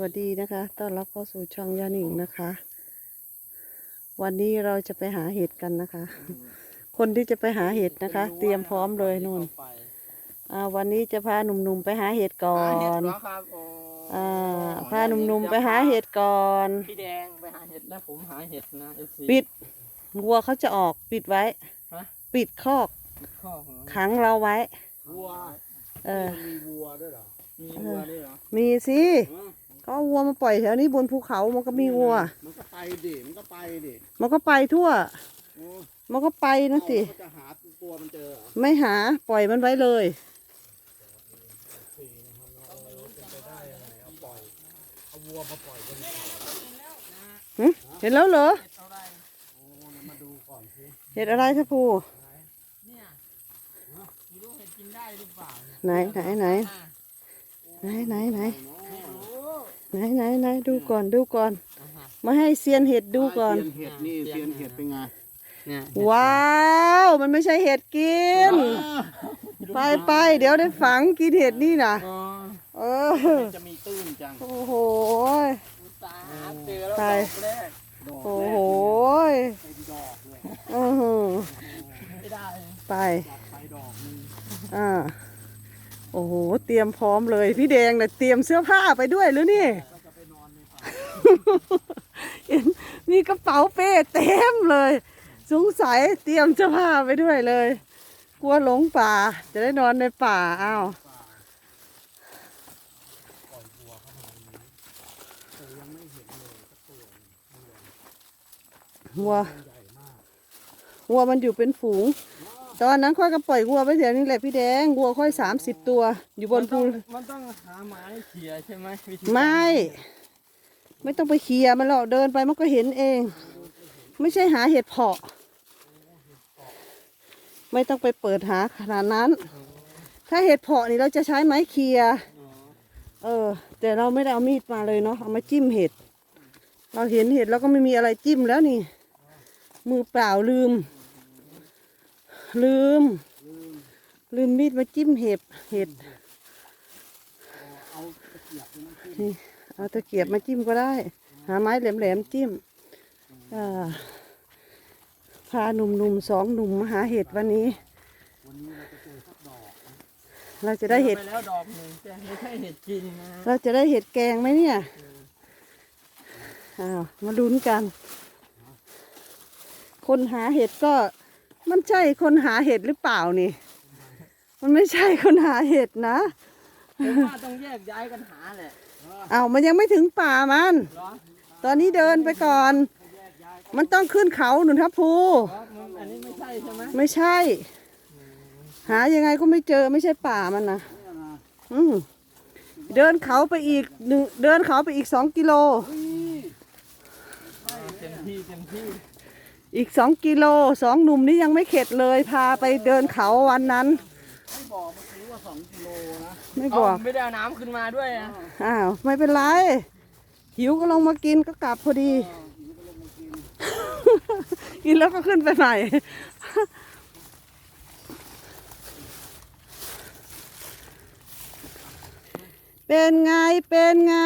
วัสดีนะคะ ต้อนรับเข้าสู่ช่องยาหนิงนะคะ วันนี้เราจะไปหาเห็ดกันนะคะ คนที่จะไปหาเห็ดนะคะ เตรียมพร้อมเลยนู่นอ่าวันนี้จะพาหนุ่มๆไปหาเห็ดก่อหาเห็ดนเหรอครับโอ้อ่าพาหนุ่มๆไปหาเห็ดก่อน พี่แดงไปหาเห็ดแล้วผมหาเห็ดนะ FC ปิดวัวเขาจะออกปิดไว้ ฮะ ปิดคอกข้อของขังเราไว้ วัวเออมีวัวด้วยเหรอมีวัวด้วยเหรอมีสิก็ เอาวัวมาปล่อยแถวนี้บนภูเขามันก็มีวัว มันก็ไปดิมันก็ไปดิมันก็ไปทั่ว โอ้มันก็ไปนะสิ เขาจะหาตัวมันเจอเหรอไม่หาปล่อยมันไว้เลยเอาวัวมาปล่อยกันหึเห็นแล้วเหรอ เห็ดอะไรโอ้มาดูก่อนสิเห็ดอะไรคะภูเนี่ยไม่รู้เห็ดกินได้หรือเปล่าเนี่ยไหนไหนไหนอะไหนไหนไหน ไม่รู้ ไหนไหนไหนดูก่อนดูก่อนอะฮะมาให้เซียนเห็ดดูก่อนเซียนเห็ดนี่เซียนเห็ดเป็นไงเนี่ยว้าว มันไม่ใช่เห็ดกิน ไปไปเดี๋ยวได้ฝังกินเห็ดนี่นะอ๋อเออจะมีตื้นจังโอ้โหอุตส่าห์หาเจอแล้วไปดอกแรกดอกโอ้แรโหกเป็นดอกเลยอือหือไม่ได้ไปจัดไปดอกหนึงอ่า โอ้โห เตรียมพร้อมเลย พี่แดงนะเตรียมเสื้อผ้าไปด้วยหรือนี่ มีกระเป๋าเป้เต็มเลย สงสัยเตรียมเสื้อผ้าไปด้วยเลย กลัวหลงป่า จะได้นอนในป่าอ้าววัวเข้ามาในนี้แต่ยังไม่เห็นเลยสักตัวหนึ่งวัววัวมันใหญ่มากวัวมันอยู่เป็นฝูง ตอนนั้นค่อยก็ปล่อยวัวไปแถวนี้แหละพี่แดงวัวค่อยสามสิบตัว อยู่บนภูมันต้องหาไม้เขี่ยใช่ไหมวิธีไม่ ไม่ต้องไปเคลียร์มันหรอกเดินไปมันก็เห็นเอง ไม่ใช่หาเห็ดเพาะ ไม่ต้องไปเปิดหาขนาดนั้น ถ้าเห็ดเพาะนี่เราจะใช้ไม้เคลียร์อ๋อเออ แต่เราไม่ได้เอามีดมาเลยเนาะเอามาจิ้มเห็ด เราเห็นเห็ดแล้วก็ไม่มีอะไรจิ้มแล้วนี่ มือเปล่าลืม ลืม ลืมมีดมาจิ้มเห็ดเห็ดเอาตะเกียบนี่มันขึ้นนี่เอาตะเกียบมาจิ้มก็ได้ หาไม้แหลมๆจิ้มอ่าพาหนุ่มๆสองหนุ่มมาหาเห็ดวันนี้วันนี้เราจะเจอสักดอกนะเราจะได้เห็ดไปแล้วดอกหนึ่งแต่ไม่ใช่เห็ดกินนะเราจะได้เห็ดแกงไหมเนี่ยอ้าวมาลุ้นกัน คนหาเห็ดก็ มันใช่คนหาเห็ดหรือเปล่านี่ มันไม่ใช่คนหาเห็ดนะ ผมว่าต้องแยกย้ายกันหาแหละอ้าวมันยังไม่ถึงป่ามัน เหรอตอนนี้เดินไปก่อน มันต้องขึ้นเขาหนุนทัพภูอ๋อมันอันนี้ไม่ใช่ใช่ไหมไม่ใช่ หายังไงก็ไม่เจอไม่ใช่ป่ามันนะเนี่ยนะอืมเดินเขาไปอีกหนึ่งเดินเขาไปอีกสองกิโลอ่าเต็มที่เต็มที่ อีกสองกิโลสองหนุ่มนี่ยังไม่เข็ดเลยพาไปเดินเขาวันนั้น ไม่บอกเมื่อกี้ว่าสองกิโลนะไม่เอาบอก ไม่ได้เอาน้ำขึ้นมาด้วยอะอ้าวไม่เป็นไร หิวก็ลงมากินก็กลับพอดี กินแล้วก็ขึ้นไปใหม่ เป็นไงเป็นไง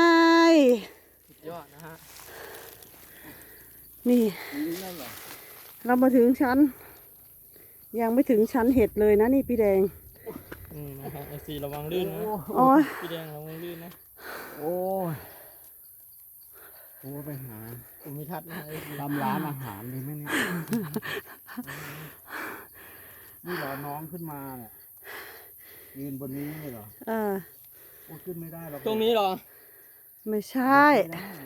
สุดยอดนะฮะนี่ นี่นั่นเหรอ เรามาถึงชั้น ยังไม่ถึงชั้นเห็ดเลยนะนี่พี่แดงอืมนะครับไอซีระวังลื่นนะโอ้ยพี่แดงระวังลื่นนะโอ้ยโอ้ไปหาผมมีทัดนะไอซีทำร้านอาหารดีไหมเนี่ยนี่เหรอน้องขึ้นมาเนี่ยยืนบนนี้นี่เหรอเออโอ้ขึ้นไม่ได้หรอกตรงนี้เหรอ ไม่ใช่ ไม่ได้ขึ้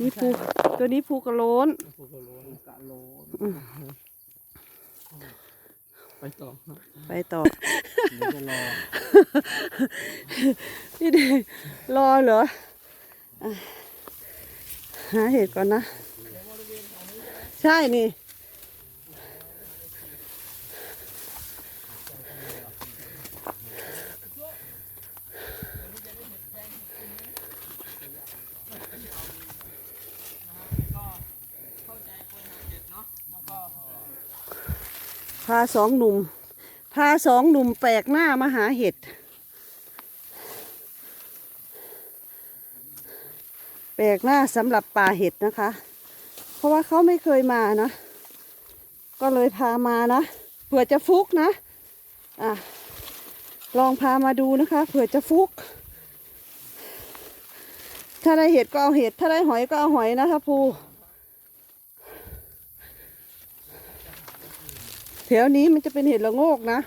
นไม่ได้นี่ภูตัวนี้ภูกระโลนโอ้โหโลนกะโลนไปต่อครับไปต่อเดี๋ยวจะรอพี่แดงรอเหรออะหาเห็ดก่อนนะ ใช่นี่าสองหนุ่ม พาสองหนุ่มแปลกหน้ามาหาเห็ด แปลกหน้าสำหรับป่าเห็ดนะคะ เพราะว่าเขาไม่เคยมานะ ก็เลยพามานะเผื่อจะฟุกนะอะลองพามาดูนะคะเผื่อจะฟุก ถ้าได้เห็ดก็เอาเห็ด ถ้าได้หอยก็เอาหอยนะคะภู ถวนี้มันจะเป็นเห็ดละโงกนะ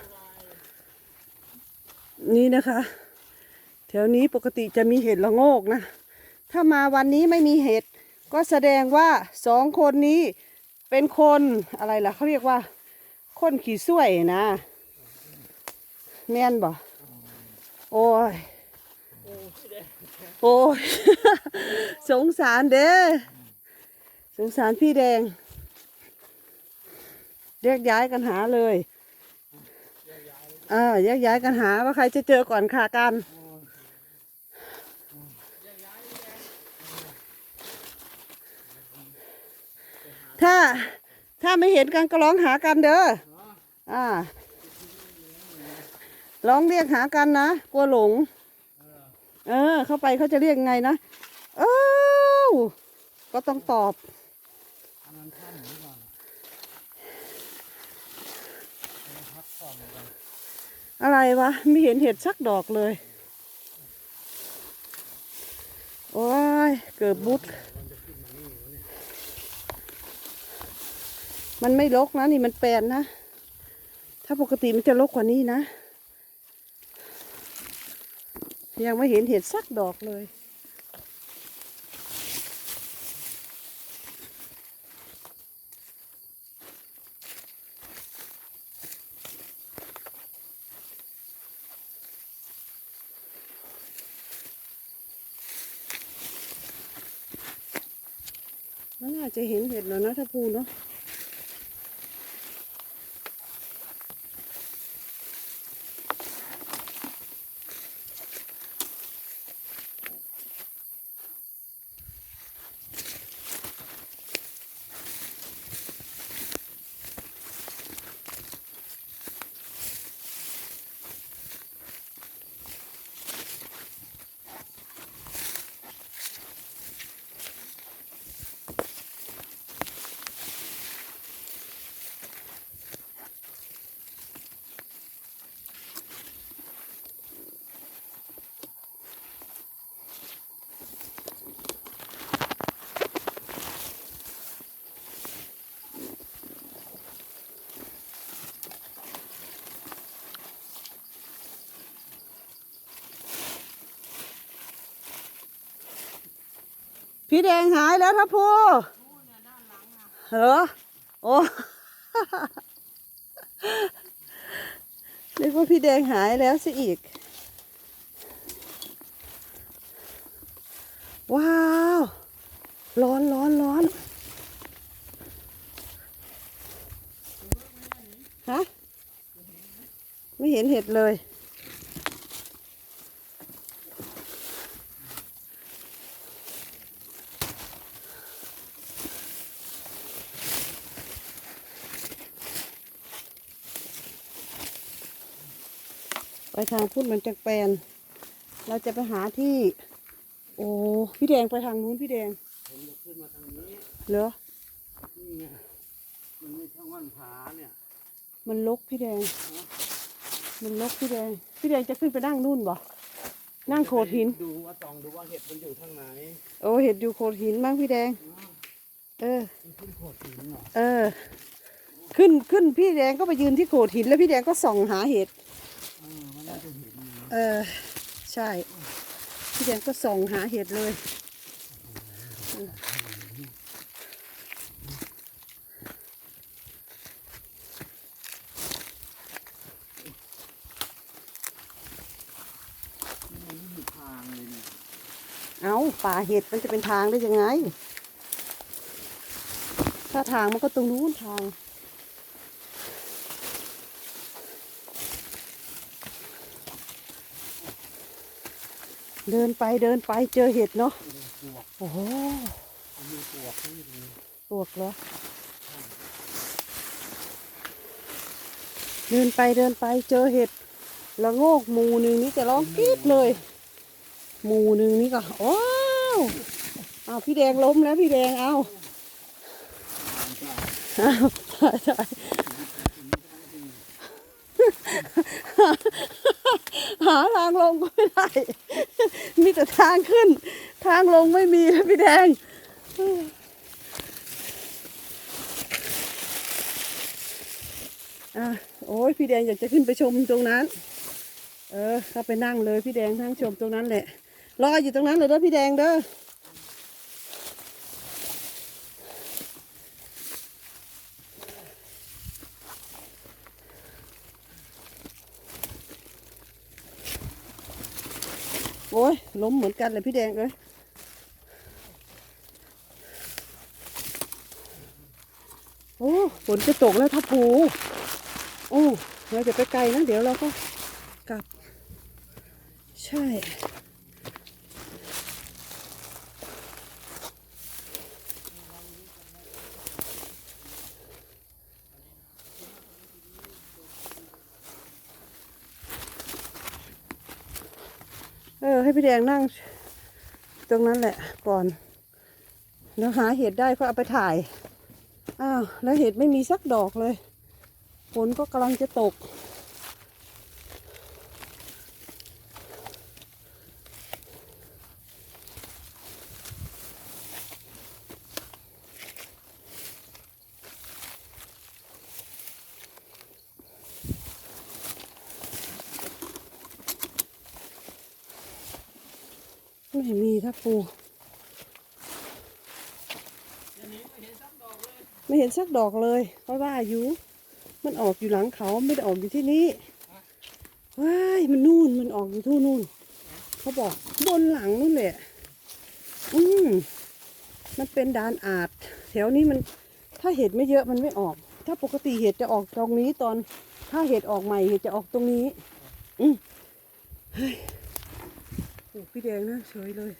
นี่นะคะ แถวนี้ปกติจะมีเห็ดละโงกนะ ถ้ามาวันนี้ไม่มีเห็ด ก็แสดงว่าสองคนนี้เป็นคนอะไรล่ะเขาเรียกว่า คนขี่ส้วยนะ แม่นบ่โอ้ยโอ้ย สงสารเด้ สงสารพี่แดง แยกย้ายกันหาเลยเออแยกย้ายกันหาว่าใครจะเจอก่อนค่ะกันถ้าถ้าไม่เห็นกันก็ร้องหากันเด้ออ่าร้องเรียกหากันนะกลัวหลง เออ เข้าไปเขาจะเรียกไงนะ เอ้าก็ต้องตอบ อันนั้นท่านหรือเปล่าเราพักผ่อนกัน อะไรวะ ไม่เห็นเห็ดสักดอกเลย โอ้ย เกือบุด มันไม่ลกนะ นี่มันแปลนนะ ถ้าปกติมันจะลกกว่านี้นะ ยังไม่เห็นเห็ดสักดอกเลย จะเห็นเห็ดแล้วนะถ้าพูเนาะ พี่แดงหายแล้วทัพพูเหรอ โอ้นึกว่าพี่แดงหายแล้วสิอีก ว้าว ร้อนร้อนร้อนฮะ ไม่เห็นเห็ดเลย ทางพุทธมันจะแปลนเราจะไปหาที่ โอ้พี่แดงไปทางนู้นพี่แดงผมจะขึ้นมาทางนี้เหรอนี่ไงมันไม่ช่างวันผาเนี่ย มันลกพี่แดง มันลกพี่แดง พี่แดงจะขึ้นไปนั่งนู่นบ่นั่งโขดหิน ดูว่าตองดูว่าเห็ดมันอยู่ทางไหน โอ้เห็ดอยู่โขดหินมั้งพี่แดง เออมันขึ้นโขดหินเหรอ เออ ขึ้นขึ้นพี่แดงก็ไปยืนที่โขดหินแล้วพี่แดงก็ส่องหาเห็ด เออ ใช่ พี่แดงก็ส่องหาเห็ดเลยมันไม่มีทางเลยเนี่ยเอาป่าเห็ดมันจะเป็นทางได้ยังไง ถ้าทางมันก็ตรงนู้นทาง เดินไปเดินไปเจอเห็ดเนาะโอ้โหมีปวกที่นี่ปลวกเหรอเดินไปเดินไปเจอเห็ดละโงกหมูหนึ่งนี่จะร้องกรี๊ดเลยหมูหนึ่งนี่ก็โอ้าวเอาพี่แดงล้มแล้วพี่แดงเอาเอาถ่ายถ่าย หาทางลงก็ไม่ได้ มีแต่ทางขึ้น ทางลงไม่มีแล้วพี่แดงอะโอ้ยพี่แดงอยากจะขึ้นไปชมตรงนั้น เออเข้าไปนั่งเลยพี่แดงทั้งชมตรงนั้นแหละ รออยู่ตรงนั้นเลยเด้อพี่แดงเด้อ ล้มเหมือนกันเลยพี่แดงเลยโอ้ฝนจะตกแล้วทับผูโอ้เราจะไปไกลนะ เดี๋ยวเราก็กลับ ใช่ เออ ให้พี่แดงนั่ง ตรงนั้นแหละก่อนเดี๋ยวหาเห็ดได้ก็เอาไปถ่าย อ้าว แล้วเห็ดไม่มีสักดอกเลย ฝนก็กำลังจะตก ไม่มีทับปูไม่เห็นสักดอกเลยไม่เห็นสักดอกเลยเพราะว่าอยู่ มันออกอยู่หลังเขาไม่ได้ออกอยู่ที่นี่ว้ายมันนู่นมันออกอยู่ทุ่นนู่น เขาบอกบนหลังนู่นแหละ อืมมันเป็นดานอาด แถวนี้มันถ้าเห็ดไม่เยอะมันไม่ออก ถ้าปกติเห็ดจะออกตรงนี้ตอน ถ้าเห็ดออกใหม่เห็ดจะออกตรงนี้ อืมเฮ้ย ปลูกพี่แดงนะเฉยเลย